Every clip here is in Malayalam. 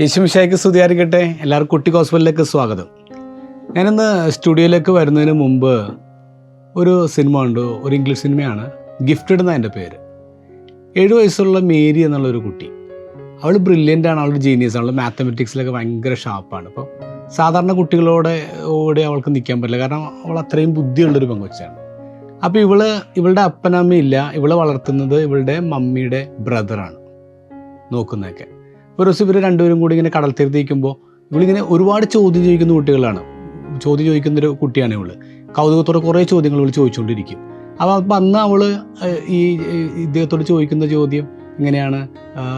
യേശുമിശായ്ക്ക് സ്തുതിയായിരിക്കട്ടെ. എല്ലാവർക്കും കുട്ടി ഹോസ്പിറ്റലിലേക്ക് സ്വാഗതം. ഞാനിന്ന് സ്റ്റുഡിയോയിലേക്ക് വരുന്നതിന് മുമ്പ് ഒരു സിനിമ ഉണ്ട് ഒരു ഇംഗ്ലീഷ് സിനിമയാണ്. ഗിഫ്റ്റഡ് എന്ന എന്റെ പേര്. ഏഴ് വയസ്സുള്ള മേരി എന്നുള്ളൊരു കുട്ടി. അവൾ ബ്രില്യന്റ് ആണ്. അവൾ ജീനിയസ് ആണ്. മാത്തമെറ്റിക്സിലൊക്കെ ഭയങ്കര ഷാർപ്പാണ് അപ്പോൾ സാധാരണ കുട്ടികളോടെ ഓടെ അവൾക്ക് നിൽക്കാൻ പറ്റില്ല. കാരണം അവൾ അത്രയും ബുദ്ധിയുള്ളൊരു പെങ്കൊച്ചാണ്. അപ്പോൾ ഇവൾ ഇവളുടെ അപ്പനമ്മയില്ല ഇവളെ വളർത്തുന്നത് ഇവളുടെ മമ്മിയുടെ ബ്രദറാണ് നോക്കുന്നതൊക്കെ. ഒരു ദിവസം ഇവർ രണ്ടുപേരും കൂടി ഇങ്ങനെ കടൽ തീരത്ത് നിൽക്കുമ്പോൾ ഇവളിങ്ങനെ ഒരുപാട് ചോദ്യം ചോദിക്കുന്ന കുട്ടികളാണ്. ചോദ്യം ചോദിക്കുന്ന ഒരു കുട്ടിയാണ് ഇവൾ. കൗതുകത്തോടെ കുറേ ചോദ്യങ്ങൾ ഇവൾ ചോദിച്ചുകൊണ്ടിരിക്കും അപ്പോൾ അപ്പം അന്ന് അവൾ ഈ ഇദ്ദേഹത്തോട് ചോദിക്കുന്ന ചോദ്യം ഇങ്ങനെയാണ്.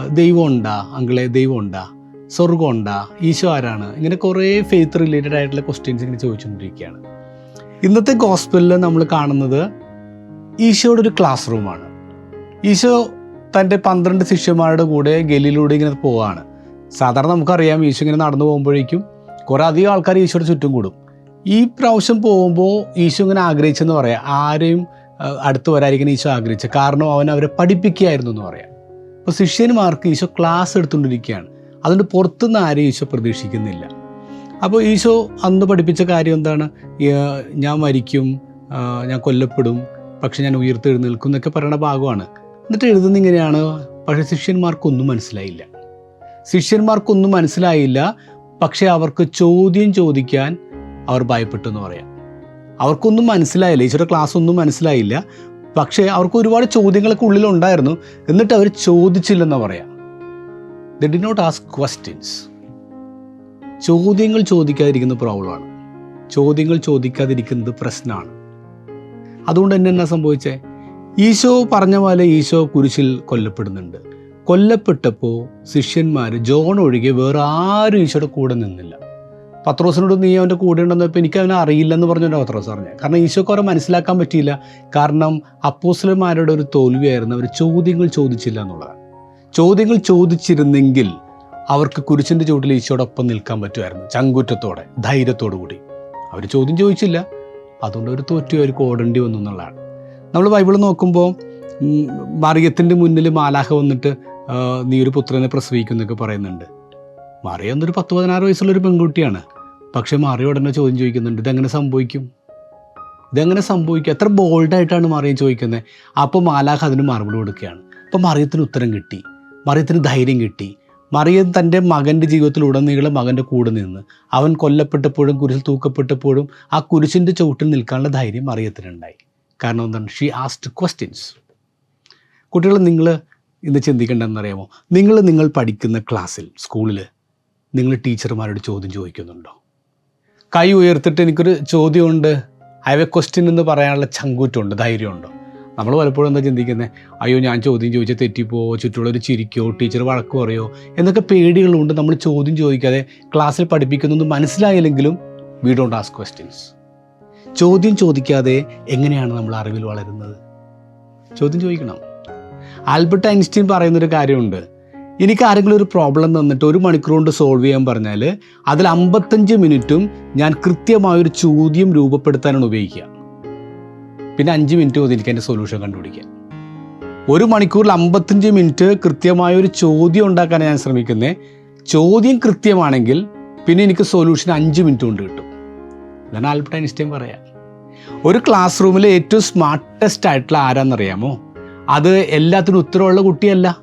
ദൈവം ഉണ്ടാ അങ്കിളെ ദൈവം ഉണ്ടാ സ്വർഗം ഉണ്ടാ ഈശോ ആരാണ്? ഇങ്ങനെ കുറേ ഫെയ്ത്ത് റിലേറ്റഡ് ആയിട്ടുള്ള ക്വസ്റ്റ്യൻസ് ഇങ്ങനെ ചോദിച്ചുകൊണ്ടിരിക്കുകയാണ് ഇന്നത്തെ ഗോസ്പലിൽ നമ്മൾ കാണുന്നത് ഈശോയുടെ ഒരു ക്ലാസ് റൂമാണ് ഈശോ തന്റെ പന്ത്രണ്ട് ശിഷ്യന്മാരുടെ കൂടെ ഗലിയിലൂടെ ഇങ്ങനെ പോവുകയാണ് സാധാരണ നമുക്കറിയാം ഈശോ ഇങ്ങനെ നടന്നു പോകുമ്പോഴേക്കും കുറേ അധികം ആൾക്കാർ ഈശോയുടെ ചുറ്റും കൂടും. ഈ പ്രാവശ്യം പോകുമ്പോൾ ഈശോ ഇങ്ങനെ ആഗ്രഹിച്ചെന്ന് പറയാം. ആരെയും അടുത്ത് വരാതിരിക്കാൻ ഈശോ ആഗ്രഹിച്ചത്. കാരണം അവൻ അവരെ പഠിപ്പിക്കുകയായിരുന്നു എന്ന് പറയാം. അപ്പോൾ ശിഷ്യന്മാർക്ക് ഈശോ ക്ലാസ് എടുത്തുകൊണ്ടിരിക്കുകയാണ്. അതുകൊണ്ട് പുറത്തുനിന്ന് ആരെയും ഈശോ പ്രതീക്ഷിക്കുന്നില്ല. അപ്പോൾ ഈശോ അന്ന് പഠിപ്പിച്ച കാര്യം എന്താണ്? ഞാൻ മരിക്കും ഞാൻ കൊല്ലപ്പെടും പക്ഷെ ഞാൻ ഉയർത്തെഴുന്നേൽക്കും എന്നൊക്കെ പറയുന്ന ഭാഗമാണ്. എന്നിട്ട് എഴുതുന്ന ഇങ്ങനെയാണ്. പക്ഷേ ശിഷ്യന്മാർക്കൊന്നും മനസ്സിലായില്ല. ശിഷ്യന്മാർക്കൊന്നും മനസ്സിലായില്ല. പക്ഷേ അവർക്ക് ചോദ്യം ചോദിക്കാൻ അവർ ഭയപ്പെട്ടു എന്ന് പറയാം. അവർക്കൊന്നും മനസ്സിലായില്ല. ഈശ്വര ക്ലാസ് ഒന്നും മനസ്സിലായില്ല. പക്ഷേ അവർക്ക് ഒരുപാട് ചോദ്യങ്ങളൊക്കെ ഉള്ളിലുണ്ടായിരുന്നു. എന്നിട്ട് അവർ ചോദിച്ചില്ലെന്ന് പറയാം. They did not ask questions ചോദ്യങ്ങൾ ചോദിക്കാതിരിക്കുന്ന പ്രോബ്ലമാണ് ചോദ്യങ്ങൾ ചോദിക്കാതിരിക്കുന്നത് പ്രശ്നമാണ്. അതുകൊണ്ട് തന്നെ എന്നാ സംഭവിച്ചേ? ഈശോ പറഞ്ഞ പോലെ ഈശോ കുരിശിൽ കൊല്ലപ്പെടുന്നുണ്ട്. കൊല്ലപ്പെട്ടപ്പോൾ ശിഷ്യന്മാർ ജോൺ ഒഴികെ വേറെ ആരും ഈശോയുടെ കൂടെ നിന്നില്ല. പത്രോസിനോട് നീ അവന്റെ കൂടെ ഉണ്ടെന്ന് ഇപ്പോൾ എനിക്ക് അവനെ അറിയില്ലെന്ന് പറഞ്ഞുകൊണ്ട് പത്രോസ് പറഞ്ഞു. കാരണം ഈശോക്ക് അവരെ മനസ്സിലാക്കാൻ പറ്റിയില്ല. കാരണം അപ്പോസ്ലന്മാരുടെ ഒരു തോൽവിയായിരുന്നു. അവർ ചോദ്യങ്ങൾ ചോദിച്ചില്ല എന്നുള്ളതാണ്. ചോദ്യങ്ങൾ ചോദിച്ചിരുന്നെങ്കിൽ അവർക്ക് കുരിശിന്റെ ചുവട്ടിൽ ഈശോടൊപ്പം നിൽക്കാൻ പറ്റുമായിരുന്നു. ചങ്കുറ്റത്തോടെ ധൈര്യത്തോടു കൂടി അവർ ചോദ്യം ചോദിച്ചില്ല. അതുകൊണ്ട് അവർ തോറ്റു അവർക്ക് ഓടേണ്ടി വന്നു എന്നുള്ളതാണ്. നമ്മൾ ബൈബിൾ നോക്കുമ്പോൾ മറിയത്തിന്റെ മുന്നിൽ മാലാഹ വന്നിട്ട് നീ ഒരു പുത്രനെ പ്രസവിക്കുന്നൊക്കെ പറയുന്നുണ്ട്. മറിയ എന്നൊരു പത്ത് പതിനാറ് വയസ്സുള്ള ഒരു പെൺകുട്ടിയാണ്. പക്ഷേ മറിയ ഉടനെ ചോദ്യം ചോദിക്കുന്നുണ്ട് ഇതെങ്ങനെ സംഭവിക്കും? ഇതെങ്ങനെ സംഭവിക്കും? എത്ര ബോൾഡായിട്ടാണ് മറിയം ചോദിക്കുന്നത് അപ്പോൾ മാലാഹ അതിന് മറുപടി കൊടുക്കുകയാണ്. അപ്പോൾ മറിയത്തിന് ഉത്തരം കിട്ടി. മറിയത്തിന് ധൈര്യം കിട്ടി. മറിയം തന്റെ മകന്റെ ജീവിതത്തിൽ ജീവിതത്തിലുടനീളം മകന്റെ കൂടെ നിന്ന് അവൻ കൊല്ലപ്പെട്ടപ്പോഴും കുരിശിൽ തൂക്കപ്പെട്ടപ്പോഴും ആ കുരിശിന്റെ ചുവട്ടിൽ നിൽക്കാനുള്ള ധൈര്യം മറിയത്തിനുണ്ടായി. കാരണം എന്താണ്? ഷീ ആസ്റ്റ് ക്വസ്റ്റ്യൻസ് കുട്ടികൾ നിങ്ങൾ ഇന്ന് ചിന്തിക്കേണ്ടതെന്നറിയാമോ? നിങ്ങൾ നിങ്ങൾ പഠിക്കുന്ന ക്ലാസ്സിൽ സ്കൂളിൽ നിങ്ങൾ ടീച്ചർമാരോട് ചോദ്യം ചോദിക്കുന്നുണ്ടോ? കൈ ഉയർത്തിട്ട് എനിക്കൊരു ചോദ്യമുണ്ട്. ഐ ഹവ് എ ക്വസ്റ്റ്യൻ എന്ന് പറയാനുള്ള ചങ്കൂറ്റമുണ്ട് ധൈര്യമുണ്ടോ? നമ്മൾ പലപ്പോഴും എന്താ ചിന്തിക്കുന്നത് അയ്യോ ഞാൻ ചോദ്യം ചോദിച്ചാൽ തെറ്റിപ്പോ ചുറ്റുള്ളവർ ചിരിക്കോ ടീച്ചർ വഴക്ക് പറയോ? എന്നൊക്കെ പേടികളുണ്ട്. നമ്മൾ ചോദ്യം ചോദിക്കാതെ ക്ലാസ്സിൽ പഠിപ്പിക്കുന്നൊന്നും മനസ്സിലായില്ലെങ്കിലും വി ഡോണ്ട് ആസ്ക് ക്വസ്റ്റ്യൻസ് ചോദ്യം ചോദിക്കാതെ എങ്ങനെയാണ് നമ്മൾ അറിവിൽ വളരുന്നത്? ചോദ്യം ചോദിക്കണം. ആൽബർട്ട് ഐൻസ്റ്റീൻ പറയുന്നൊരു കാര്യമുണ്ട്. എനിക്ക് ആരെങ്കിലും ഒരു പ്രോബ്ലം തന്നിട്ട് ഒരു മണിക്കൂർ കൊണ്ട് സോൾവ് ചെയ്യാൻ പറഞ്ഞാൽ അതിൽ അമ്പത്തഞ്ച് മിനിറ്റും ഞാൻ കൃത്യമായൊരു ചോദ്യം രൂപപ്പെടുത്താനാണ് ഉപയോഗിക്കുക. പിന്നെ അഞ്ച് മിനിറ്റ് മതി എനിക്ക് അതിന്റെ സൊല്യൂഷൻ കണ്ടുപിടിക്കുക ഒരു മണിക്കൂറിൽ അമ്പത്തഞ്ച് മിനിറ്റ് കൃത്യമായൊരു ചോദ്യം ഉണ്ടാക്കാനാണ് ഞാൻ ശ്രമിക്കുന്നത്. ചോദ്യം കൃത്യമാണെങ്കിൽ പിന്നെ എനിക്ക് സൊല്യൂഷൻ അഞ്ച് മിനിറ്റ് കൊണ്ട് കിട്ടും. ഇതാണ് ആൽബർട്ട് ഐൻസ്റ്റൈൻ പറയാ? ഒരു ക്ലാസ് റൂമിലെ ഏറ്റവും സ്മാർട്ടസ്റ്റ് ആയിട്ടുള്ള ആരാന്നറിയാമോ? അത് എല്ലാത്തിനും ഉത്തരവുള്ള കുട്ടിയല്ല.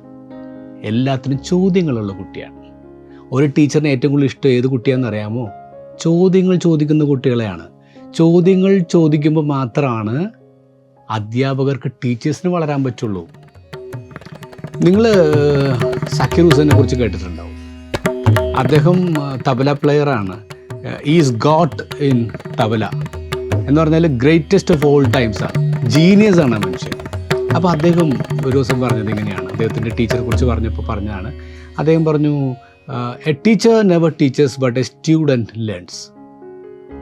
എല്ലാത്തിനും ചോദ്യങ്ങളുള്ള കുട്ടിയാണ്. ഒരു ടീച്ചറിന് ഏറ്റവും കൂടുതൽ ഇഷ്ടം ഏത് കുട്ടിയാണെന്നറിയാമോ ചോദ്യങ്ങൾ ചോദിക്കുന്ന കുട്ടികളെയാണ്. ചോദ്യങ്ങൾ ചോദിക്കുമ്പോൾ മാത്രമാണ് അധ്യാപകർക്ക് ടീച്ചേഴ്സിന് വളരാൻ പറ്റുള്ളൂ. നിങ്ങൾ സക്കീർ ഹുസൈനെ കുറിച്ച് കേട്ടിട്ടുണ്ടാവും. അദ്ദേഹം തബല പ്ലെയറാണ് ഈസ് ഗോട്ട് ഇൻ തബല എന്ന് പറഞ്ഞാൽ ഗ്രേറ്റസ്റ്റ് ഓഫ് ഓൾ ടൈംസ് ആണ്. ജീനിയസ് ആണ് മനുഷ്യൻ. അപ്പോൾ അദ്ദേഹം ഒരു ദിവസം പറഞ്ഞത് ഇങ്ങനെയാണ്. അദ്ദേഹത്തിന്റെ ടീച്ചറെ കുറിച്ച് പറഞ്ഞപ്പോൾ പറഞ്ഞതാണ്. അദ്ദേഹം പറഞ്ഞു a teacher never teaches but a student learns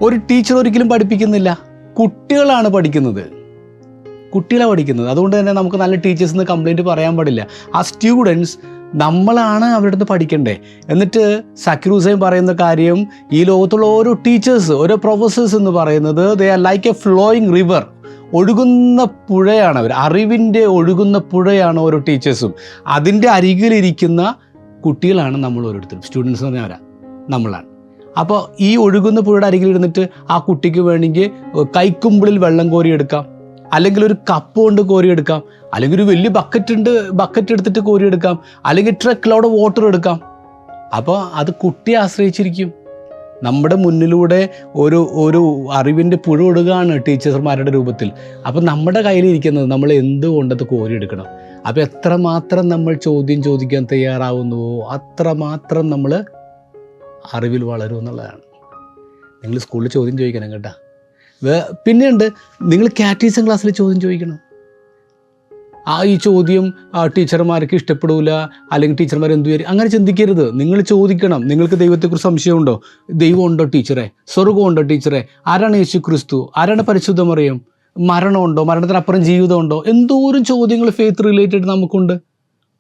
ഒരു ടീച്ചർ ഒരിക്കലും പഠിപ്പിക്കുന്നില്ല. കുട്ടികളാണ് പഠിക്കുന്നത്. കുട്ടികളാണ് പഠിക്കുന്നത്. അതുകൊണ്ട് തന്നെ നമുക്ക് നല്ല ടീച്ചേഴ്സ് എന്ന് കംപ്ലൈന്റ് പറയാൻ പാടില്ല. ആ സ്റ്റുഡൻസ് നമ്മളാണ് അവരുടെ അടുത്ത് പഠിക്കണ്ടേ? എന്നിട്ട് സക്കിർ ഹുസൈൻ പറയുന്ന കാര്യം ഈ ലോകത്തുള്ള ഓരോ ടീച്ചേഴ്സ് ഓരോ പ്രൊഫസേഴ്സ് എന്ന് പറയുന്നത് they are like a flowing river ഒഴുകുന്ന പുഴയാണ് അവർ. അറിവിന്റെ ഒഴുകുന്ന പുഴയാണ് ഓരോ ടീച്ചേഴ്സും അതിന്റെ അരികിലിരിക്കുന്ന കുട്ടികളാണ് നമ്മൾ ഓരോരുത്തരും. സ്റ്റുഡൻസ് എന്ന് പറഞ്ഞവരാ. നമ്മളാണ്. അപ്പോൾ ഈ ഒഴുകുന്ന പുഴയുടെ അരികിലിരുന്നിട്ട് ആ കുട്ടിക്ക് വേണമെങ്കിൽ കൈക്കുമ്പിളിൽ വെള്ളം കോരിയെടുക്കാം. അല്ലെങ്കിൽ ഒരു കപ്പ് കൊണ്ട് കോരിയെടുക്കാം. അല്ലെങ്കിൽ ഒരു വലിയ ബക്കറ്റ് ഉണ്ട് ബക്കറ്റ് എടുത്തിട്ട് കോരിയെടുക്കാം. അല്ലെങ്കിൽ ട്രക്കിലോടെ വാട്ടർ എടുക്കാം. അപ്പോൾ അത് കുട്ടിയെ ആശ്രയിച്ചിരിക്കും. നമ്മുടെ മുന്നിലൂടെ ഒരു ഒരു അറിവിന്റെ പുഴ ഒഴുകാണ് ടീച്ചർമാരുടെ രൂപത്തിൽ. അപ്പം നമ്മുടെ കയ്യിലിരിക്കുന്നത് നമ്മൾ എന്തുകൊണ്ടത് കോരിയെടുക്കണം? അപ്പോൾ എത്രമാത്രം നമ്മൾ ചോദ്യം ചോദിക്കാൻ തയ്യാറാവുന്നുവോ അത്രമാത്രം നമ്മൾ അറിവിൽ വളരും എന്നുള്ളതാണ്. നിങ്ങൾ സ്കൂളിൽ ചോദ്യം ചോദിക്കണം കേട്ടോ. പിന്നെയുണ്ട് നിങ്ങൾ കാറ്റീസം ക്ലാസ്സിൽ ചോദ്യം ചോദിക്കണം. ആ ഈ ചോദ്യം ടീച്ചർമാർക്ക് ഇഷ്ടപ്പെടില്ല അല്ലെങ്കിൽ ടീച്ചർമാർ എന്തു വരും അങ്ങനെ ചിന്തിക്കരുത്. നിങ്ങൾ ചോദിക്കണം. നിങ്ങൾക്ക് ദൈവത്തെക്കുറിച്ച് സംശയമുണ്ടോ? ദൈവം ഉണ്ടോ ടീച്ചറെ? സ്വർഗം ഉണ്ടോ ടീച്ചറെ? ആരാണ് യേശു ക്രിസ്തു ആരാണ് പരിശുദ്ധമറിയം മരണമുണ്ടോ? മരണത്തിനപ്പുറം ജീവിതമുണ്ടോ? എന്തോരം ചോദ്യങ്ങൾ ഫെയ്ത്ത് റിലേറ്റഡ് നമുക്കുണ്ട്.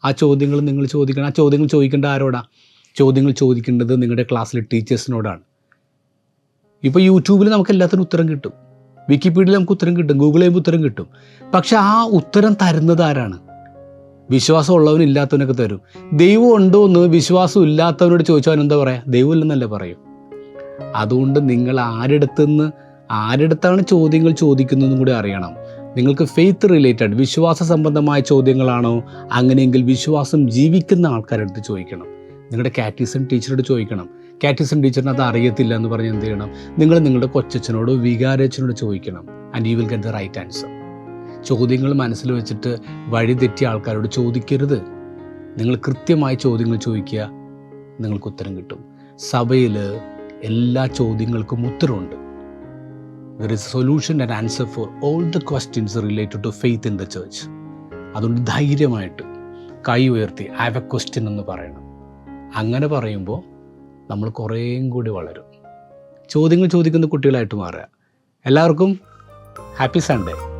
ആ ചോദ്യങ്ങൾ നിങ്ങൾ ചോദിക്കണം. ആ ചോദ്യങ്ങൾ ചോദിക്കേണ്ട ആരോടാ? ചോദ്യങ്ങൾ ചോദിക്കേണ്ടത് നിങ്ങളുടെ ക്ലാസ്സിലെ ടീച്ചേഴ്സിനോടാണ് ഇപ്പോൾ യൂട്യൂബിൽ നമുക്ക് എല്ലാത്തിനും ഉത്തരം കിട്ടും. വിക്കിപീഡിയയിൽ നമുക്ക് ഉത്തരം കിട്ടും. ഗൂഗിൾ ചെയ്യുമ്പോൾ ഉത്തരം കിട്ടും. പക്ഷെ ആ ഉത്തരം തരുന്നത് ആരാണ്? വിശ്വാസം ഉള്ളവനും ഇല്ലാത്തവനൊക്കെ തരും. ദൈവം ഉണ്ടോ എന്ന് വിശ്വാസം ഇല്ലാത്തവനോട് ചോദിച്ചാൽ എന്താ പറയാ? ദൈവം ഇല്ലെന്നല്ലേ പറയും. അതുകൊണ്ട് നിങ്ങൾ ആരെടുത്തുനിന്ന് ആരെടുത്താണ് ചോദ്യങ്ങൾ ചോദിക്കുന്നതെന്നും കൂടി അറിയണം. നിങ്ങൾക്ക് ഫെയ്ത്ത് റിലേറ്റഡ് വിശ്വാസ സംബന്ധമായ ചോദ്യങ്ങളാണോ? അങ്ങനെയെങ്കിൽ വിശ്വാസം ജീവിക്കുന്ന ആൾക്കാരെടുത്ത് ചോദിക്കണം. നിങ്ങളുടെ കാറ്റീസൺ ടീച്ചറോട് ചോദിക്കണം. കാറ്റീസൺ ടീച്ചറിന് അത് അറിയത്തില്ല എന്ന് പറഞ്ഞ് എന്ത് ചെയ്യണം? നിങ്ങൾ നിങ്ങളുടെ കൊച്ചച്ഛനോടോ വികാരച്ചനോട് ചോദിക്കണം. And you will get the right answer ചോദ്യങ്ങൾ മനസ്സിൽ വെച്ചിട്ട് വഴി തെറ്റിയ ആൾക്കാരോട് ചോദിക്കരുത്. നിങ്ങൾ കൃത്യമായി ചോദ്യങ്ങൾ ചോദിക്കുക നിങ്ങൾക്ക് ഉത്തരം കിട്ടും. സഭയിൽ എല്ലാ ചോദ്യങ്ങൾക്കും ഉത്തരമുണ്ട്. There is solution and answer for all the questions related to faith in the church അതുകൊണ്ട് ധൈര്യമായിട്ട് കൈ ഉയർത്തി ഐ ഹാവ് എ ക്വസ്റ്റ്യൻ എന്ന് പറയണം. അങ്ങനെ പറയുമ്പോൾ നമ്മൾ കുറേയും കൂടി വളരും. ചോദ്യങ്ങൾ ചോദിക്കുന്ന കുട്ടികളായിട്ട് മാറുക. എല്ലാവർക്കും ഹാപ്പി സൺഡേ.